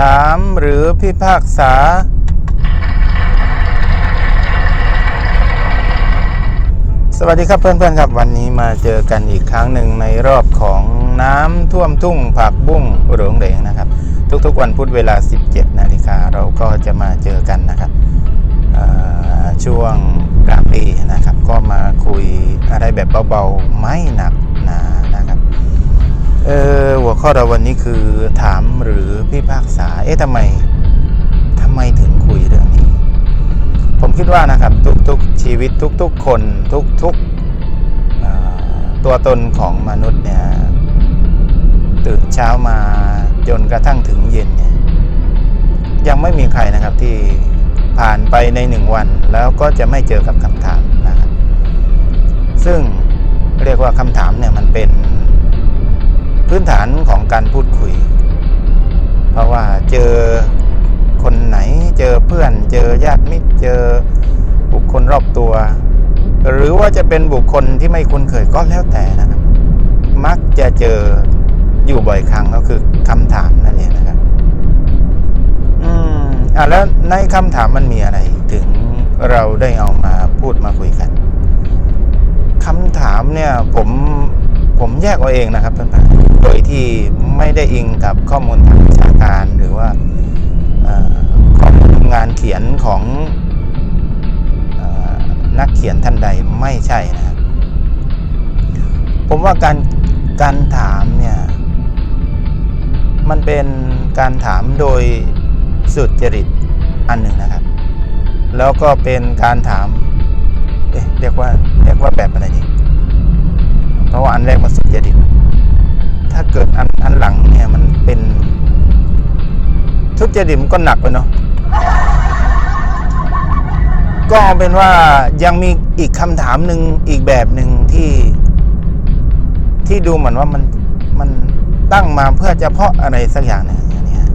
ถามหรือพิพากษา สวัสดีครับเพื่อนๆครับวันนี้มาเจอกันอีกครั้งหนึ่งในรอบของน้ำท่วมทุ่งผักบุ้งหลวงเหลงนะครับ ทุกๆวันพุธเวลา 17 นาฬิกาเราก็จะมาเจอกันนะครับช่วงกลางปีนะครับ ก็มาคุยอะไรแบบเบาๆ ไม่หนัก เออหัวข้อเราวันนี้คือถามหรือพิพากษา เอ๊ะทำไมทำไมถึงคุยเรื่องนี้ ผมคิดว่านะครับทุกๆชีวิตทุกๆคนทุกๆตัวตนของมนุษย์เนี่ยตื่นเช้ามาจนกระทั่งถึงเย็นเนี่ยยังไม่มีใครนะครับที่ผ่านไปในหนึ่งวัน แล้วก็จะไม่เจอกับคำถามนะครับ ซึ่งเรียกว่าคำถามเนี่ยมันเป็น นฐานของการพูดคุย เพราะว่าเจอคนไหนเจอเพื่อน เจอญาติมิตรเจอบุคคลรอบตัว หรือว่าจะเป็นบุคคลที่ไม่คุ้นเคยก็แล้วแต่นะครับ มักจะเจออยู่บ่อยครั้งก็คือคำถามนั่นเองนะครับ อืมอะแล้วในคำถามมันมีอะไร ถึงเราได้เอามาพูดมาคุยกันคำถามเนี่ยผม ผมแยกเอาเองนะครับเพื่อนๆโดยที่ไม่ได้อิงกับข้อมูลทางวิชาการหรือว่าข้อมูลงานเขียนของอนักเขียนท่านใดไม่ใช่นะครับผมว่าการการถามเนี่ยมันเป็นการถามโดยสุดจริตอันหนึ่งนะครับ แล้วก็เป็นการถามเเรียกว่าเรียกว่าแบบอะไรดี เพราะว่าอันแรกมันสุดจริตถ้าเกิดอันอันหลังเนี่ยมันเป็นทุจริตมันก็หนักไปเนาะก็เป็นว่ายังมีอีกคำถามหนึ่งอีกแบบหนึ่งที่ ที่ดูเหมือนว่ามันมันตั้งมาเพื่อจะเพาะอะไรสักอย่างหนึ่งเนี้ย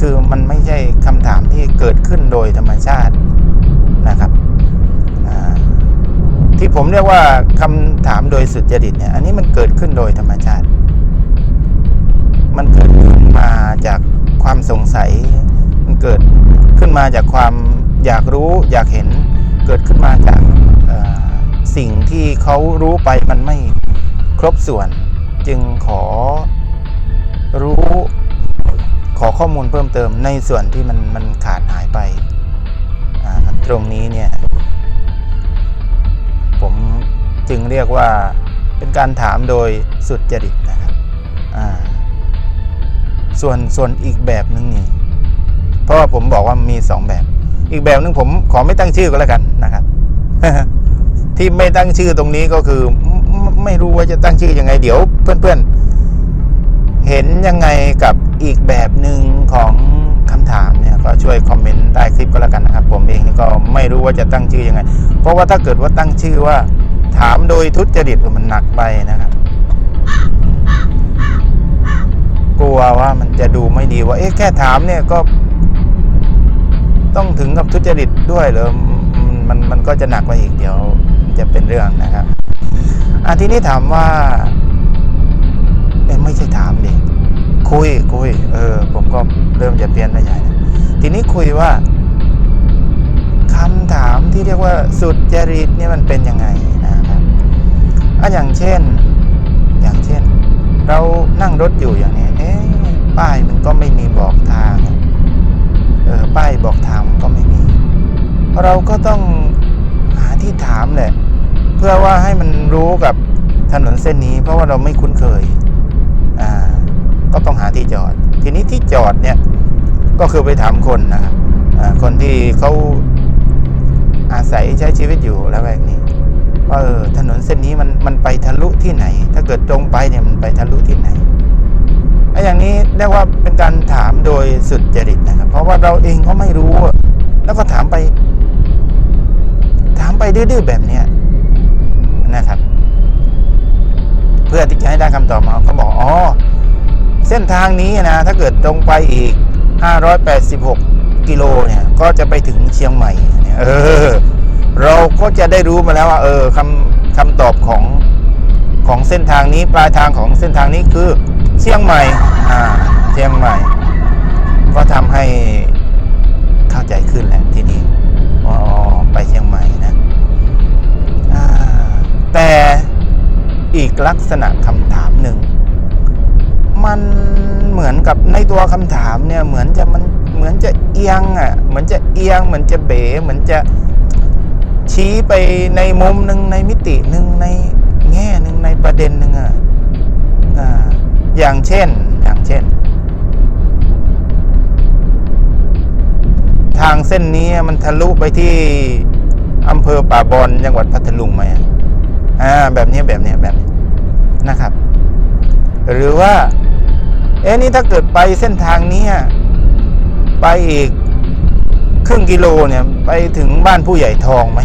คือมันไม่ใช่คำถามที่เกิดขึ้นโดยธรรมชาติ ผมเรียกว่าคำถามโดยสุจริตเนี่ย อันนี้มันเกิดขึ้นโดยธรรมชาติ มันเกิดขึ้นมาจากความสงสัย มันเกิดขึ้นมาจากความอยากรู้อยากเห็น เกิดขึ้นมาจากสิ่งที่เขารู้ไปมันไม่ครบส่วน จึงขอรู้ขอข้อมูลเพิ่มเติมในส่วนที่มันมันขาดหายไปตรงนี้เนี่ย จึงเรียกว่าเป็นการถามโดยสุดจริตนะครับส่วนส่วนอีกแบบหนึ่งนี่เพราะว่าผมบอกว่ามีสองแบบ อีกแบบหนึ่งผมขอไม่ตั้งชื่อก็แล้วกันนะครับ ที่ไม่ตั้งชื่อตรงนี้ก็คือไม่รู้ว่าจะตั้งชื่อยังไง เดี๋ยวเพื่อนๆ เห็นยังไงกับอีกแบบหนึ่งของคำถามเนี่ยก็ช่วยคอมเมนต์ใต้คลิปก็แล้วกันนะครับ ผมเองก็ไม่รู้ว่าจะตั้งชื่อยังไง เพราะว่าถ้าเกิดว่าตั้งชื่อว่า ถามโดยทุจริตมันหนักไปนะครับ กลัวว่ามันจะดูไม่ดีว่า เอ๊ะแค่ถามเนี่ยก็ ต้องถึงกับทุจริตด้วยเหรอมันมันมันก็จะหนักไปอีกเดี๋ยวจะเป็นเรื่องนะครับอันทีนี้ถามว่าเอ๊ะไม่ใช่ถามดิคุยคุย เออ ผมก็เริ่มจะเปลี่ยนไปใหญ่นะทีนี้คุยว่าคำถามที่เรียกว่าสุดจริตเนี่ยมันเป็นยังไง นะครับอะอย่างเช่น อย่างเช่น เรานั่งรถอยู่อย่างนี้เอ๊ะป้ายมันก็ไม่มีบอกทาง เออป้ายบอกทางก็ไม่มี เราก็ต้องหาที่ถามแหละ เพื่อว่าให้มันรู้กับถนนเส้นนี้ เพราะว่าเราไม่คุ้นเคย อ่า ก็ต้องหาที่จอด ทีนี้ที่จอดเนี่ย ก็คือไปถามคนนะครับคนที่เขาอาศัยใช้ชีวิตอยู่แล้วแวกนี้ ว่าเออถนนเส้นนี้มันมันไปทะลุที่ไหน ถ้าเกิดตรงไปเนี่ยมันไปทะลุที่ไหนไอ้อย่างนี้เรียกว่าเป็นการถามโดยสุดจริตนะครับ เพราะว่าเราเองก็ไม่รู้ แล้วก็ถามไป ถามไปดื้อๆแบบเนี้ยนะครับ เพื่อที่จะให้ได้คำตอบมาเขาบอกอ๋อเส้นทางนี้นะ ถ้าเกิดตรงไปอีก 586 กิโลเนี่ย ก็จะไปถึงเชียงใหม่เนี่ยเออ เราก็จะได้รู้มาแล้วว่า เออคำคำตอบของของเส้นทางนี้ปลายทางของเส้นทางนี้คือเชียงใหม่อ่าเชียงใหม่ ก็ทำให้เข้าใจขึ้นแหละทีนี้อ๋อไปเชียงใหม่นะอ่าแต่อีกลักษณะคำถามหนึ่ง มันเหมือนกับในตัวคำถามเนี่ยเหมือนจะมันเหมือนจะเอียงอะเหมือนจะเอียงเหมือนจะเบ๋เหมือนจะ ชี้ไปในมุมหนึ่งในมิติหนึ่งในแง่หนึ่งในประเด็นหนึ่งอะอย่างเช่นอย่างเช่น ทางเส้นนี้มันทะลุไปที่อำเภอป่าบอนจังหวัดพัทลุงไหมอ่าแบบนี้แบบนี้แบบนี้นะครับ หรือว่า เอ๊ะนี่ถ้าเกิดไปเส้นทางนี้ไปอีกครึ่งกิโลเนี่ย ไปถึงบ้านผู้ใหญ่ทองไหม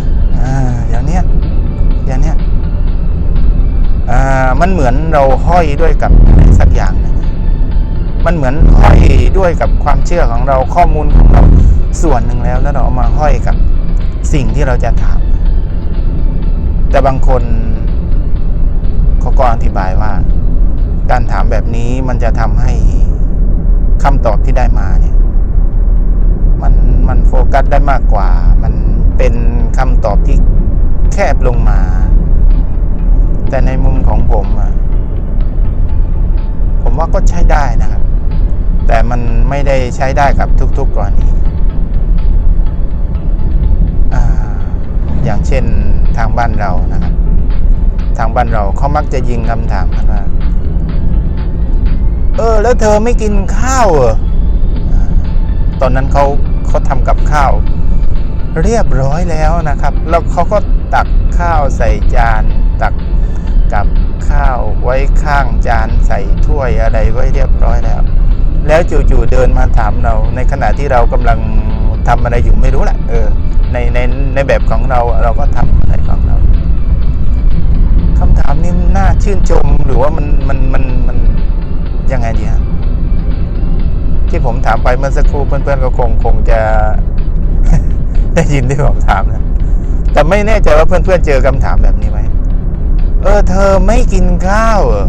อย่างเนี้ยอย่างเนี้ยอ่ามันเหมือนเราห้อยด้วยกับสักอย่างนึงมันเหมือนห้อยด้วยกับความเชื่อของเราข้อมูลของเราส่วนหนึ่งแล้ว แล้วเราเอามาห้อยกับสิ่งที่เราจะถาม แต่บางคนเขาก็อธิบายว่า การถามแบบนี้มันจะทำให้คำตอบที่ได้มาเนี่ยมันมันโฟกัสได้มากกว่า มันเป็นคำตอบที่ แคบลงมา แต่ในมุมของผมอะผมว่าก็ใช้ได้นะครับ แต่มันไม่ได้ใช้ได้กับทุก ๆกรณีอย่างเช่นทางบ้านเรานะครับ ทางบ้านเราเขามักจะยิงคำถามกันว่า เออ แล้วเธอไม่กินข้าวเหรออตอนนั้นเขาเขาทำกับข้าว เรียบร้อยแล้วนะครับ แล้วเขาก็ตักข้าวใส่จาน ตักกับข้าวไว้ข้างจานใส่ถ้วยอะไรไว้เรียบร้อยแล้ว แล้วจู่ๆเดินมาถามเรา ในขณะที่เรากำลังทำอะไรอยู่ไม่รู้แหละเออในในในแบบของเราเราก็ทำอะไรของเราคำถามนี้น่าชื่นชมหรือว่ามันมันมันมันยังไงดีฮะที่ผมถามไปเมื่อสักครู่เพื่อนๆก็คงคงจะ ได้ยินที่ผมถามนะแต่ไม่แน่ใจว่าเพื่อนๆเจอคำถามแบบนี้ไหมเออ เธอไม่กินข้าวเหรอ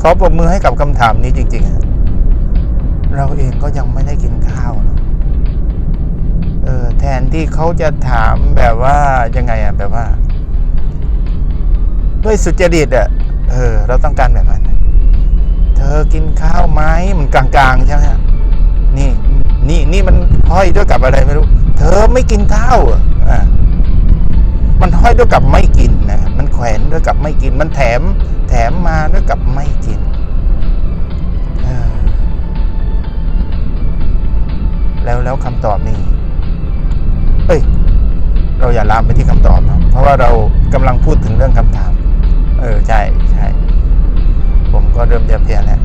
ขอปรบมือให้กับคำถามนี้จริง ๆ เราเองก็ยังไม่ได้กินข้าวเนะเออแทนที่เขาจะถามแบบว่ายังไงอะแบบว่า ด้วยสุจริตอะเออ เราต้องการแบบนั้น อกินข้าวไหมมันกลางๆใช่ไหมฮะนี่นี่นี่มันห้อยด้วยกับอะไรไม่รู้ เธอไม่กินข้าวเหรออ่ามันห้อยด้วยกับไม่กินนะครับมันแขวนด้วยกับไม่กิน มันแถม แถมมาด้วยกับไม่กินแล้วแล้วคำตอบนี่เอ้ย เราอย่าลามไปที่คำตอบนะเพราะว่าเรากำลังพูดถึงเรื่องคำถาม เออ ใช่ ก็เริ่มจะเพี้ยนแล้ว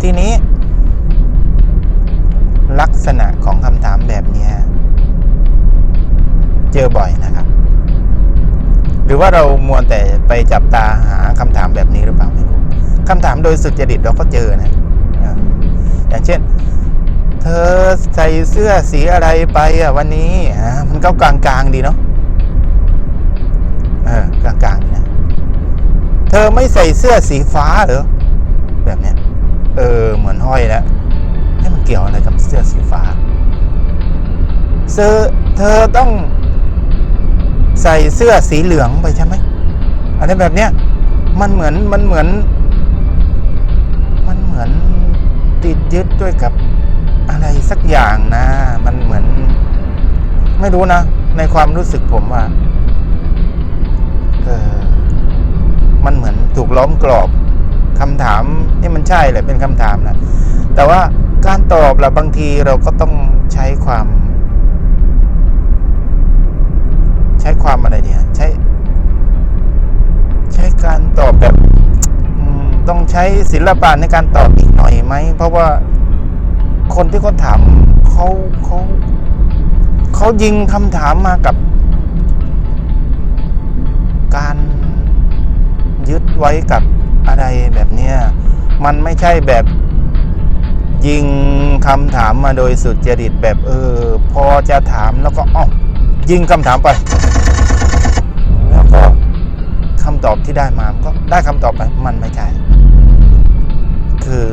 ทีนี้ ลักษณะของคำถามแบบนี้เจอบ่อยนะครับ หรือว่าเรามัวแต่ไปจับตาหาคำถามแบบนี้หรือเปล่าไม่รู้คำถามโดยสุจริตเราก็เจอนะ อย่างเช่น เธอใส่เสื้อสีอะไรไปอะวันนี้อ่ามันก็กลางๆดีเนาะกลางๆ ธอไม่ใส่เสื้อสีฟ้าเหรอแบบเนี้ย เออ เหมือนห้อยแล้วให้มันเกี่ยวอะไรกับเสื้อสีฟ้าเธอเธอต้องใส่เสื้อสีเหลืองไปใช่ไหมอะไรแบบเนี้ยมันเหมือนมันเหมือน มันเหมือนติดยึดด้วยกับอะไรสักอย่างนะ มันเหมือน ไม่รู้นะ ในความรู้สึกผมว่าเออ มันเหมือนถูกล้อมกรอบคำถามนี่มันใช่แหละเป็นคำถามนะแต่ว่าการตอบละบางทีเราก็ต้องใช้ความ ใช้ความอะไรเนี่ย ใช้ ใช้การตอบแบบต้องใช้ศิลปะในการตอบอีกหน่อยไหม เพราะว่าคนที่เขาถามเขาเขาเขายิงคำถามมากับ การ ยึดไว้กับอะไรแบบเนี้ยมันไม่ใช่แบบยิงคำถามมาโดยสุดจริตแบบเออ พอจะถามแล้วก็อ้อยิงคำถามไป แล้วก็คำำตอบที่ได้มามก็ได้คำตอบไปมันไม่ใช่คือ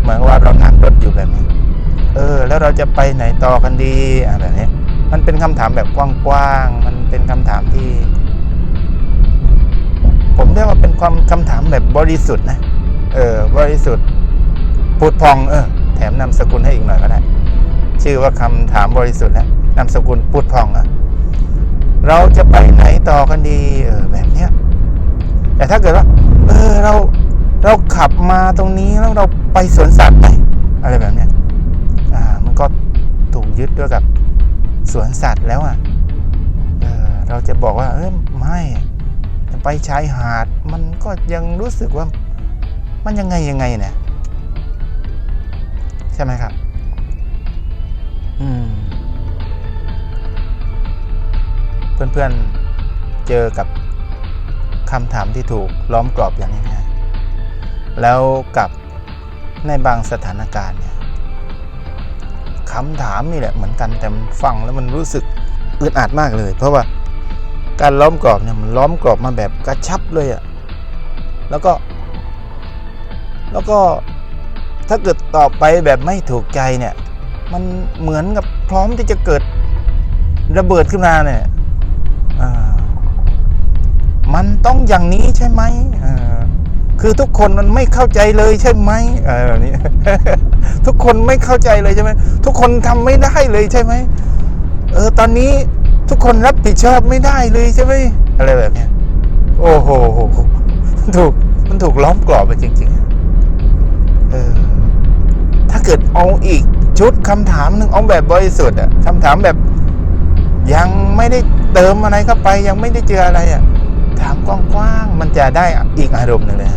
เหมือนว่าเรานั่งรถอยู่แบบนี้ เออ แล้วเราจะไปไหนต่อกันดีอะแบบนี้มันเป็นคำถามแบบกว้างๆมันเป็นคำถามที่ เรียกว่าเป็นความคำถามแบบบริสุทธิ์นะเออบริสุทธิ์ผุดพองเออแถมนามสกุลให้อีกหน่อยก็ได้ชื่อว่าคำถามบริสุทธิ์นะนามสกุลผุดพองอะเราจะไปไหนต่อกันดีเออแบบเนี้ยแต่ถ้าเกิดว่า เออเราเราขับมาตรงนี้แล้วเราไปสวนสัตว์ไหมอะไรแบบเนี้ยอ่า มันก็ถูกยึดด้วยกับสวนสัตว์แล้วอะเออเราจะบอกว่าเออไม่ ไปชายหาด มันก็ยังรู้สึกว่ามันยังไงยังไงเนี่ยใช่ไหมครับ อืม เพื่อนๆเจอกับคำถามที่ถูกล้อมกรอบอย่างนี้นะแล้วกับในบางสถานการณ์เนี่ยคำถามนี่แหละเหมือนกันแต่มันฟังแล้วมันรู้สึกอึดอัดมากเลย เพราะว่า การล้อมกรอบเนี่ยมันล้อมกรอบมาแบบกระชับเลยอะแล้วก็ แล้วก็ถ้าเกิดตอบไปแบบไม่ถูกใจเนี่ย มันเหมือนกับพร้อมที่จะเกิดระเบิดขึ้นมาเนี่ยมันต้องอย่างนี้ใช่ไหมคือทุกคนมันไม่เข้าใจเลยใช่ไหมอะไรแบบนี้ ทุกคนไม่เข้าใจเลยใช่ไหมทุกคนทำไม่ได้เลยใช่ไหมเออตอนนี้ ทุกคนรับผิดชอบไม่ได้เลยใช่ไหมอะไรแบบเนี้ยโอ้โหถูกมันถูกล้อมกรอบไปจริงๆเออถ้าเกิดเอาอีกชุดคำถามหนึ่งเอาแบบบริสุทธิ์อะคำถามแบบ ยังไม่ได้เติมอะไรเข้าไป ยังไม่ได้เจออะไรอะถามกว้างๆมันจะได้อีกอารมณ์หนึ่งเลย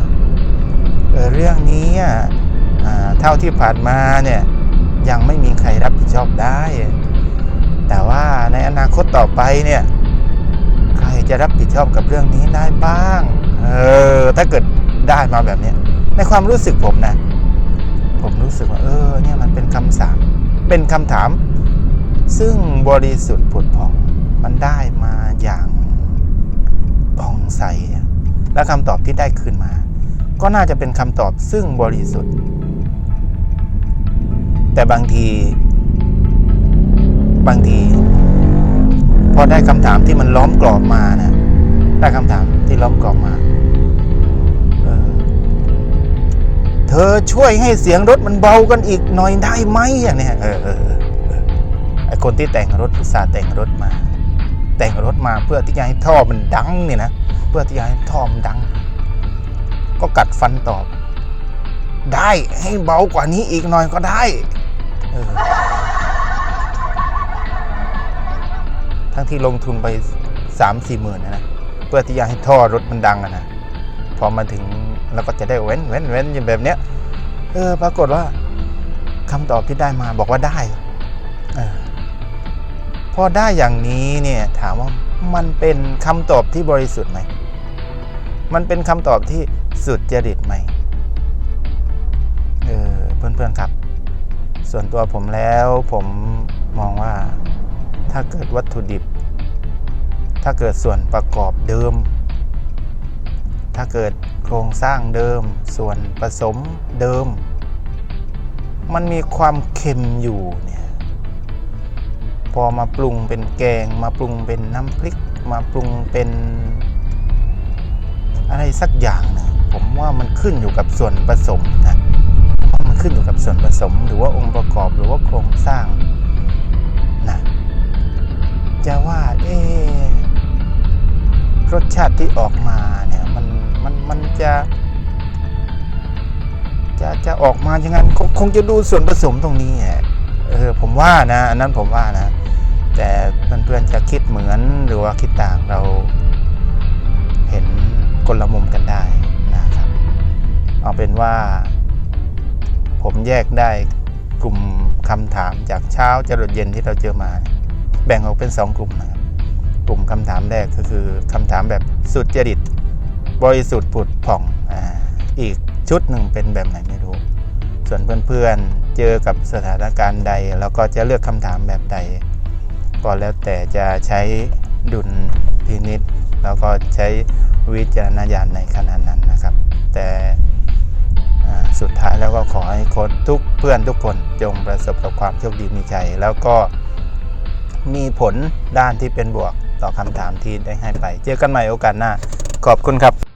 เออเรื่องนี้อะอ่าเท่าที่ผ่านมาเนี่ย ยังไม่มีใครรับผิดชอบได้ แต่ว่าในอนาคตต่อไปเนี่ย ใครจะรับผิดชอบกับเรื่องนี้ได้บ้าง เออ ถ้าเกิดได้มาแบบนี้ในความรู้สึกผมนะ ผมรู้สึกว่า เออ เนี่ยมันเป็นคำสามเป็นคำถาม ซึ่งบริสุทธิ์ผุดผ่อง มันได้มาอย่างผ่องใส และคำตอบที่ได้คืนมา ก็น่าจะเป็นคำตอบซึ่งบริสุทธิ์ แต่บางที บางที พอได้คำถามที่มันล้อมกรอบมานะได้คำถามที่ล้อมกรอบมาเออเธอช่วยให้เสียงรถมันเบากันอีกหน่อยได้ไหมอย่างเนี้ยเออเออเออเออไอคนที่แต่งรถอุตส่าห์แต่งรถมา แต่งรถมาเพื่อที่จะให้ท่อมันดังเนี่ยนะเพื่อที่จะให้ท่อมันดัง ก็กัดฟันตอบ ได้ให้เบากว่านี้อีกหน่อยก็ได้เออ ทั้งที่ลงทุนไปสามสี่หมื่นนะนะเพื่อที่จะให้ท่อรถมันดังอะนะพอมาถึงแล้วก็จะได้เว้นเว้นเว้นอย่างแบบเนี้ยเออปรากฏว่าคำตอบที่ได้มาบอกว่าได้อพอได้อย่างนี้เนี่ยถามว่ามันเป็นคำตอบที่บริสุทธิ์ไหม มันเป็นคำตอบที่สุดจริตไหมเออเพื่อนๆครับ ส่วนตัวผมแล้วผมมองว่า ถ้าเกิดวัตถุดิบ ถ้าเกิดส่วนประกอบเดิม ถ้าเกิดโครงสร้างเดิม ส่วนผสมเดิม มันมีความเค็มอยู่เนี่ยพอมาปรุงเป็นแกง มาปรุงเป็นน้ำพริก มาปรุงเป็นอะไรสักอย่างหนึงผมว่ามันขึ้นอยู่กับส่วนผสมนะว่ามันขึ้นอยู่กับส่วนผสมหรือว่าองค์ประกอบหรือว่าโครงสร้าง จะว่าเอรสชาติที่ออกมาเนี่ยมันมันมันจะ จะจะออกมาอย่างนั้นคงคงจะดูส่วนผสมตรงนี้แหละเออผมว่านะอันนั้นผมว่านะ แต่เพื่อนๆจะคิดเหมือนหรือว่าคิดต่างเราเห็นคนลมุมกันได้นะครับ เอาเป็นว่า ผมแยกได้กลุ่มคำถามจากเช้าจรดเย็นที่เราเจอมา แบ่งออกเป็น 2 กลุ่มนะครับกลุ่มคำถามแรกก็คือคำถามแบบสุดจริต บริสุทธิ์ผุดผ่องออีกชุดหนึ่งเป็นแบบไหนไม่รู้ ส่วนเพื่อนๆเจอกับสถานการณ์ใด แล้วก็จะเลือกคำถามแบบใด ก็แล้วแต่จะใช้ดุลพินิษแล้วก็ใช้วิจารณญาณในขณะนั้นนะครับ แต่สุดท้ายแล้วก็ขอให้คนทุกเพื่อนทุกคนจงประสบกับความโชคดีมีใจแล้วก็ มีผลด้านที่เป็นบวกต่อคำถามที่ได้ให้ไป เจอกันใหม่โอกาสหน้า ขอบคุณครับ